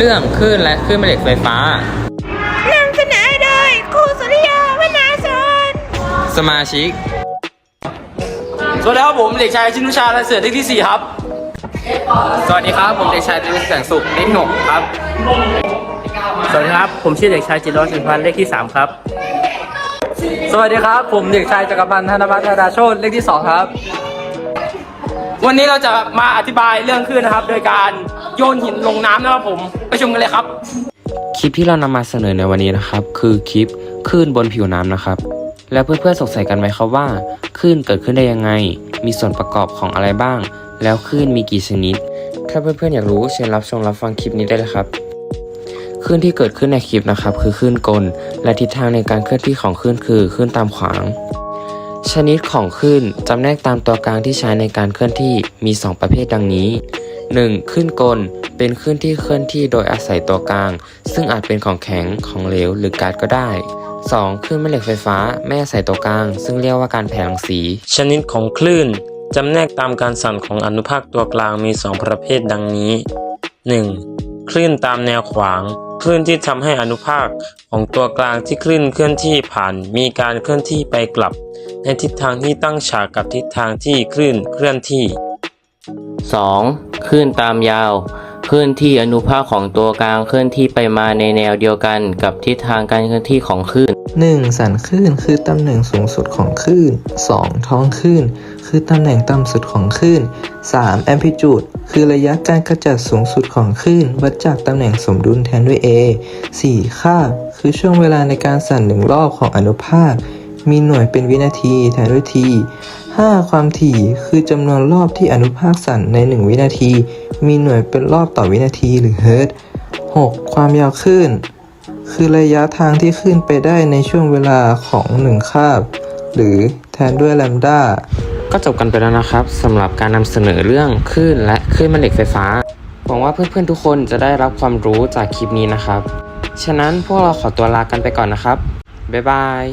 เรื่องคลื่นและคลื่นแม่เหล็กไฟฟ้านำเสนอโดยครูสุริยาวนาสอนสมาชิก สวัสดีครับผมเด็กชายชินุชาและเสือเลขที่สี่ครับ สวัสดีครับผมเด็กชายติวแสงสุขเลขหกครับ สวัสดีครับ ผมชื่อเด็กชายจิตรวัฒน์สินพันธ์เลขที่สามครับ สวัสดีครับ ผมเด็กชายจักรพันธ์ธนวัฒน์ธนาโชตเลขที่สองครับ วันนี้เราจะมาอธิบายเรื่องคลื่นนะครับ โดยการโยนหินลงน้ำนะครับผมไปชมกันเลยครับ คลิปที่เรานำมาเสนอในวันนี้นะครับ คือคลิปคลื่นบนผิวน้ำนะครับ แล้วเพื่อนๆสงสัยกันไหมครับว่าคลื่นเกิดขึ้นได้ยังไง มีส่วนประกอบของอะไรบ้าง แล้วคลื่นมีกี่ชนิด ถ้าเพื่อนๆอยากรู้เชิญรับชมรับฟังคลิปนี้ได้เลยครับคลื่นที่เกิดขึ้นในคลิปนะครับ คือคลื่นกล และทิศทางในการเคลื่อนที่ของคลื่นคือคลื่นตามขวาง ชนิดของคลื่นจำแนกตามตัวกลางที่ใช้ในการเคลื่อนที่มี 2 ประเภทดังนี้ 1. คลื่นกล เป็นคลื่นที่เคลื่อนที่โดยอาศัยตัวกลาง ซึ่งอาจเป็นของแข็งของเหลวหรือก๊าซก็ได้ 2. คลื่นแม่เหล็กไฟฟ้าไม่อาศัยตัวกลาง ซึ่งเรียกว่าการแผ่รังสี ชนิดของคลื่นจำแนกตามการสั่นของอนุภาคตัวกลางมี 2 ประเภทดังนี้ 1. คลื่นตามแนวขวาง คลื่นที่ทำให้อนุภาคของตัวกลางที่คลื่นเคลื่อนที่ผ่าน มีการเคลื่อนที่ไปกลับ ในทิศทางที่ตั้งฉากกับทิศทางที่คลื่นเคลื่อนที่ 2. คลื่นตามยาวคลื่นที่อนุภาคของตัวกลางเคลื่อนที่ไปมาในแนวเดียวกันกับทิศทางการเคลื่อนที่ของคลื่น 1. สันคลื่นคือตำแหน่งสูงสุดของคลื่น 2. ท้องคลื่น คือตำแหน่งต่ำสุดของคลื่น 3. แอมพลิจูดคือระยะการขจัดสูงสุดของคลื่น วัดจากตำแหน่งสมดุลแทนด้วย A 4. ค่าบคือช่วงเวลาในการสั่นหนึ่งรอบของอนุภาค มีหน่วยเป็นวินาทีแทนด้วย T 5. ความถี่คือจำนวนรอบที่อนุภาคสั่นใน 1 วินาที มีหน่วยเป็นรอบต่อวินาทีหรือเฮิร์ต 6. ความยาวคลื่น คือระยะทางที่ขึ้นไปได้ในช่วงเวลาของหนึ่งคาบ หรือแทนด้วยแลมดา ก็จบกันไปแล้วนะครับสำหรับการนำเสนอเรื่องคลื่นและคลื่นแม่เหล็กไฟฟ้า หวังว่าเพื่อนๆทุกคนจะได้รับความรู้จากคลิปนี้นะครับ ฉะนั้นพวกเราขอตัวลากันไปก่อนนะครับ บ๊ายบาย